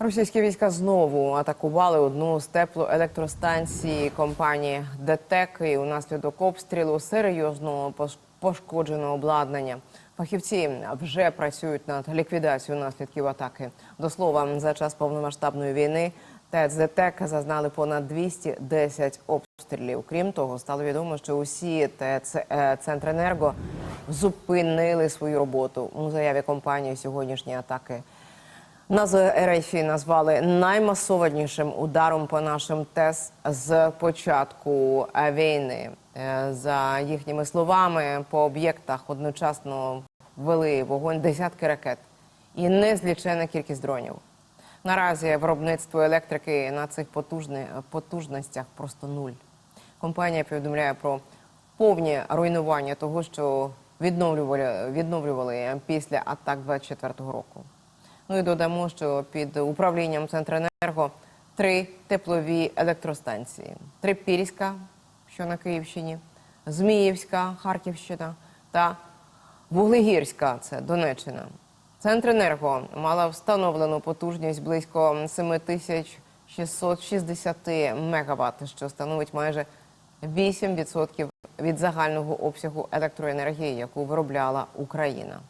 Російські війська знову атакували одну з теплоелектростанцій компанії ДТЕК і унаслідок обстрілу серйозно пош- пошкоджено обладнання. Фахівці вже працюють над ліквідацією наслідків атаки. До слова, за час повномасштабної війни ТЕЦ ДТЕК зазнали понад 210 обстрілів. Крім того, стало відомо, що усі ТЕЦ е, Центренерго зупинили свою роботу. У заяві компанії сьогоднішні атаки Назви РФ назвали наймасованішим ударом по нашим ТЕС з початку е, війни. Е, За їхніми словами, по об'єктах одночасно вели вогонь десятки ракет і незлічена кількість дронів. Наразі виробництво електрики на цих потужни- потужностях просто нуль. Компанія повідомляє про повні руйнування того, що відновлювали, відновлювали після атак 24-го року. Ну і додамо, що під управлінням Центренерго три теплові електростанції: Трипільська, що на Київщині, Зміївська, Харківщина та Вуглегірська, це Донеччина. Центренерго мала встановлену потужність близько 7660 мегаватт, що становить майже 8% від загального обсягу електроенергії, яку виробляла Україна.